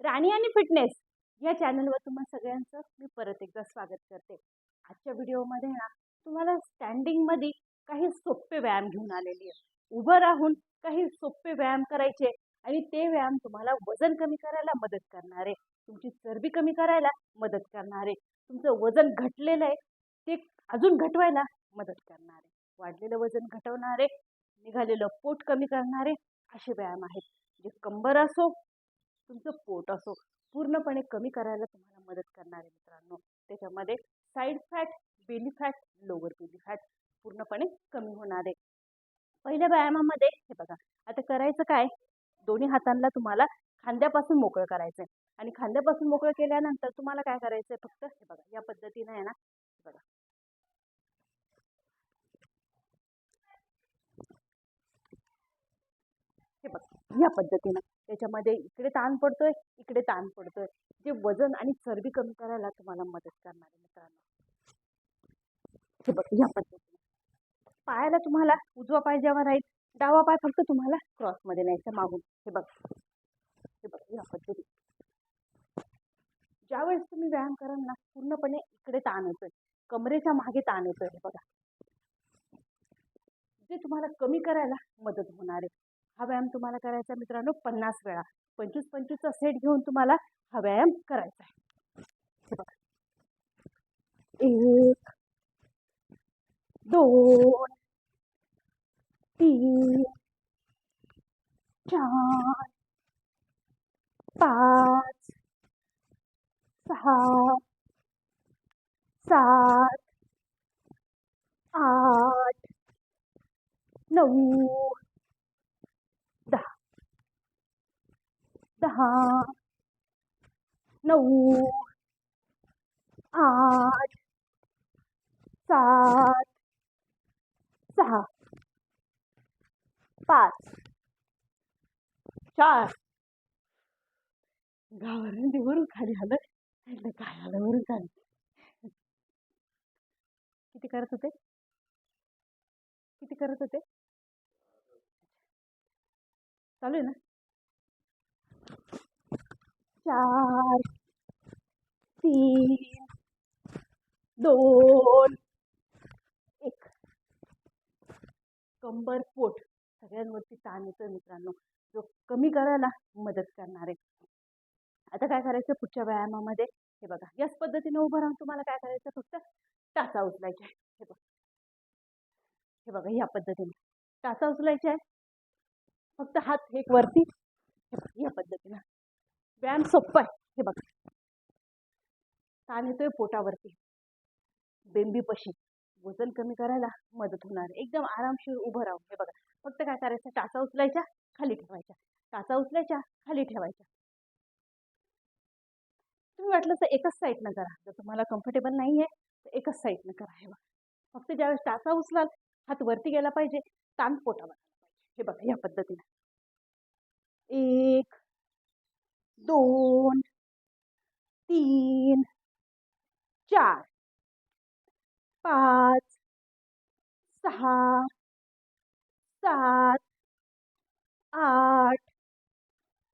राणी आणि फिटनेस या चॅनलवर तुम्हा सगळ्यांचं मी परत एकदा स्वागत करते. आजच्या व्हिडिओमध्ये ना तुम्हाला स्टँडिंगमध्ये काही सोपे व्यायाम घेऊन आलेली आहे. उभं राहून काही सोपे व्यायाम करायचे आणि ते व्यायाम तुम्हाला वजन कमी करायला मदत करणारे तुमची चरबी कमी करायला मदत करणारे तुमचं वजन घटलेलं आहे ते अजून घटवायला मदत करणारे वाढलेलं वजन घटवणारे निघालेलं पोट कमी करणारे असे व्यायाम आहेत. जे कंबर असो तुमचं पोट असो पूर्णपणे कमी करायला तुम्हाला मदत करणारे मित्रांनो. त्याच्यामध्ये side fat belly fat lower belly fat पूर्णपणे कमी होणार आहे. पहिल्या व्यायामामध्ये हे बघा आता करायचं काय? दोन्ही हातांना तुम्हाला खांद्यापासून मोकळं करायचं आहे आणि खांद्यापासून मोकळं केल्यानंतर तुम्हाला काय करायचं आहे फक्त? हे बघा या पद्धतीने आहे ना? बघा. हे बघा या पद्धतीनं. त्याच्यामध्ये इकडे ताण पडतो आहे इकडे ताण पडतो आहे जे वजन आणि चरबी कमी करायला तुम्हाला मदत करणार आहे मित्रांनो. हे बघ या पद्धतीने. पायाला तुम्हाला उजवा पाय जेव्हा राहील डावा पाय फक्त तुम्हाला क्रॉसमध्ये न्यायचा मागून. हे बघ. हे बघ या पद्धती ज्यावेळेस तुम्ही व्यायाम कराल ना पूर्णपणे इकडे ताण येतोय. कमरेच्या मागे ताण येतोय हे बघा. जे तुम्हाला कमी करायला मदत होणार आहे. हा व्यायाम तुम्हाला करायचा आहे. मित्रांनो पन्नास वेळा. पंचवीस पंचवीसचा सेट घेऊन तुम्हाला हा व्यायाम करायचा आहे. एक दोन तीन चार पाच सहा सात आठ नऊ दहा दहा नऊ आठ सात सहा पाच चार. गावावरून ते वरून खाली आलं म्हटलं काय आलं वरून खाली. किती करत होते? किती करत होते? चालू आहे ना? चार तीन दोन एक. कंबर पोट सगळ्यांवरती ताण येतोय मित्रांनो. जो कमी करायला मदत करणार. आहे आता काय करायचं? पुढच्या व्यायामामध्ये. हे बघा याच पद्धतीने उभं राहून तुम्हाला काय करायचं? फक्त टाचा उचलायचे आहे हे बघा. हे बघा या पद्धतीने. टाचा उचलायचे आहे फक्त हात एक वरती. या पद्धतीनं. व्यायाम सोपं आहे. हे बघा. ताण येतोय पोटावरती. बेंबीपशी. वजन कमी करायला मदत होणार. एकदम आरामशीर उभं राहून. हे बघा. फक्त काय करायचं? टाचा उचलायच्या खाली ठेवायच्या. टाचा उचलायच्या खाली ठेवायच्या. तुम्ही वाटलं तर एकच साईडनं करा. जर तुम्हाला कम्फर्टेबल नाही आहे तर एकच साईडनं करा. हे बघा. फक्त ज्यावेळेस टाचा उचलाल हात वरती गेला पाहिजे. ताण पोटावर पाहिजे. हे बघा या पद्धतीनं. एक दोन, तीन, चार, पाच, सहा, सात, आठ,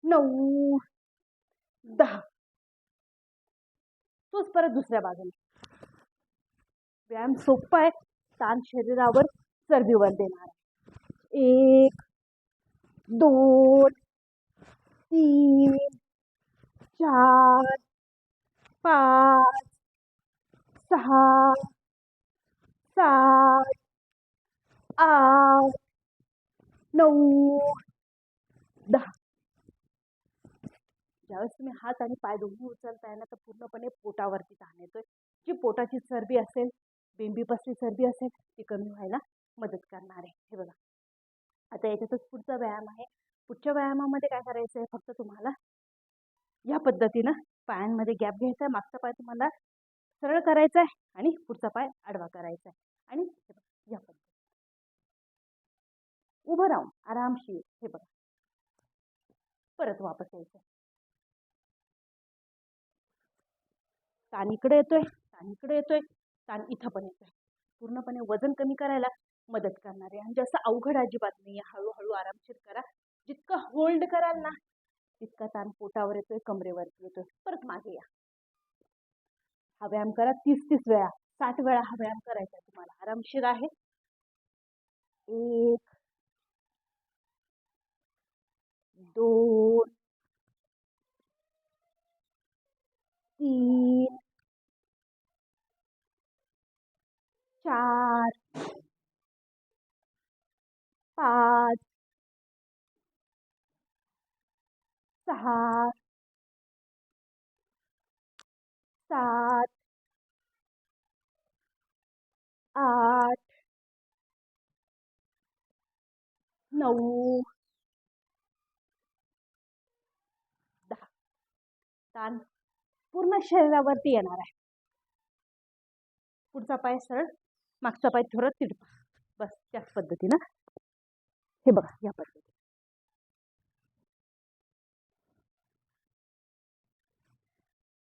नऊ, दहा. तोच परत दुसऱ्या बाजूने व्यायाम सोपा आहे. ताण शरीरावर चरबीवर देणार एक, दोन, तीन चार पाच सहा सात आठ नऊ दहा. ज्यावेळेस तुम्ही हात आणि पाय दोन्ही उचलताय ना तर पूर्णपणे पोटावरती ताण येतोय. जी पोटाची चरबी असेल बेंबी चरबी असेल ती कमी व्हायला मदत करणार आहे. हे बघा. आता याच्यातच पुढचा व्यायाम आहे. पुढच्या व्यायामामध्ये काय करायचं आहे फक्त तुम्हाला या पद्धतीनं पायांमध्ये गॅप घ्यायचा आहे. मागचा पाय तुम्हाला सरळ करायचा आहे आणि पुढचा पाय आडवा करायचा आहे. आणि हे बघा या पद्धती उभं राहून आरामशीर हे बघा परत वापस यायचं ताण इकडे येतोय ताण इकडे येतोय ताण इथं पण येतोय. पूर्णपणे वजन कमी करायला मदत करणार आहे. आणि जास्त अवघड अजिबात नाही हळूहळू आरामशीर करा. जितकं होल्ड कराल ना इतका ताण पोटावर येतोय कमरेवरती येतोय. परत मागे या. हा व्यायाम करा तीस तीस वेळा साठ वेळा हा व्यायाम करायचा तुम्हाला. आरामशीर आहे. एक दोन तीन चार पाच सहा सात. आठ. नऊ. दहा. ताण पूर्ण शरीरावरती येणार आहे. पुढचा पाय सरळ मागचा पाय थोडं तिडपा. बस त्याच पद्धतीनं. हे बघा या पद्धतीनं.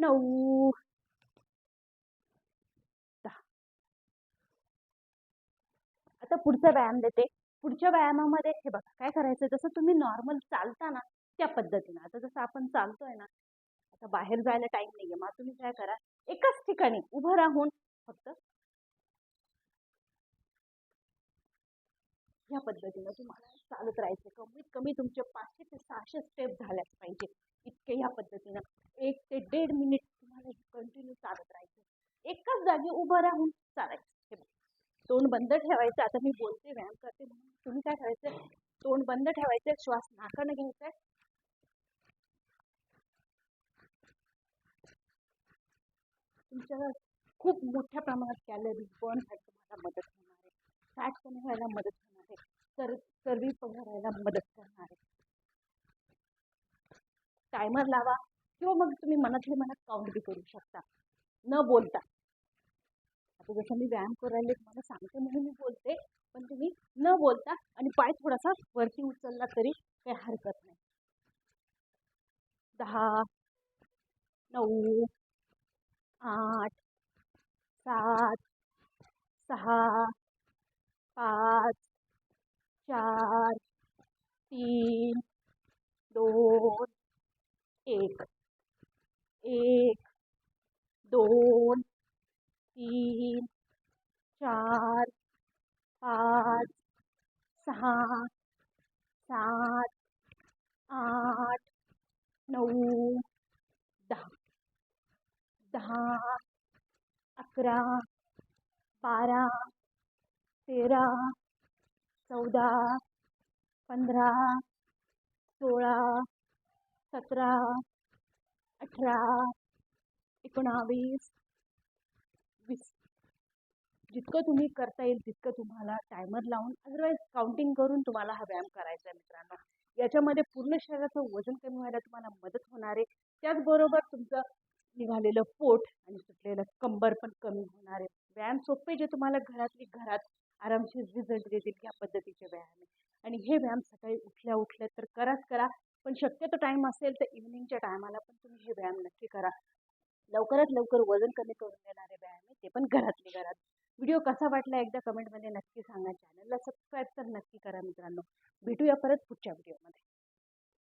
नऊ आता पुढचा व्यायाम देते. पुढच्या व्यायामामध्ये हे बघा काय करायचं जसं तुम्ही नॉर्मल चालता ना त्या पद्धतीनं. आता जसं आपण चालतोय ना आता बाहेर जायला टाइम नाहीये. मग तुम्ही काय करा? एकाच ठिकाणी उभं राहून फक्त ह्या पद्धतीनं तुम्हाला चालत राहायचं कमीत कमी तुमचे पाचशे ते सहाशे स्टेप झाल्याच पाहिजे. इतके ह्या पद्धतीनं एक ते दीड मिनिट तुम्हाला कंटिन्यू चालत राहायचं एकाच जागी उभं राहून चालायचं हे तोंड बंद ठेवायचं. आता मी बोलते व्यायाम करते. म्हणून तुम्ही काय करायचं तोंड बंद ठेवायचं श्वास नाकानं घ्यायचा आहे. तुमच्या खूप मोठ्या प्रमाणात कॅलरीज बर्न व्हायला तुम्हाला मदत होणार आहे. फॅट कमी व्हायला मदत होणार आहे चर मदत करणार आहे. टायमर लावा किंवा मग तुम्ही मनातले मनात काउंट बी करू शकता. न बोलता. आता जसं मी व्यायाम करायला मला सांगते म्हणून मी बोलते पण तुम्ही न बोलता आणि पाय थोडासा वरती उचलला तरी काही हरकत नाही. दहा नऊ आठ सात सहा पाच चार, तीन दोन एक। एक दोन तीन, चार, पाच सहा सात, आठ नऊ दहा दहा अकरा बारा तेरा चौदा पंधरा सोळा सतरा अठरा एकोणावीस वीस. जितकं तुम्ही करता येईल तितकं तुम्हाला टायमर लावून अदरवाईज काउंटिंग करून तुम्हाला हा व्यायाम करायचा आहे मित्रांनो. याच्यामध्ये पूर्ण शरीराचं वजन कमी व्हायला तुम्हाला मदत होणार आहे. त्याचबरोबर तुमचं निघालेलं पोट आणि सुटलेलं कंबर पण कमी होणार आहे. व्यायाम सोपे जे तुम्हाला घरातली घरात आरामशीर रिझल्ट देतील ह्या पद्धतीचे व्यायाम आहे. आणि हे व्यायाम सकाळी उठल्या उठल्या तर कराच करा पण शक्यतो टाईम असेल तर इव्हिनिंगच्या टायमाला पण तुम्ही हे व्यायाम नक्की करा. लवकरात लवकर वजन कमी करून देणारे व्यायाम आहे ते पण घरातले घरात व्हिडिओ कसा वाटला एकदा कमेंटमध्ये नक्की सांगा. चॅनलला सबस्क्राईब तर नक्की करा मित्रांनो. भेटूया परत पुढच्या व्हिडिओमध्ये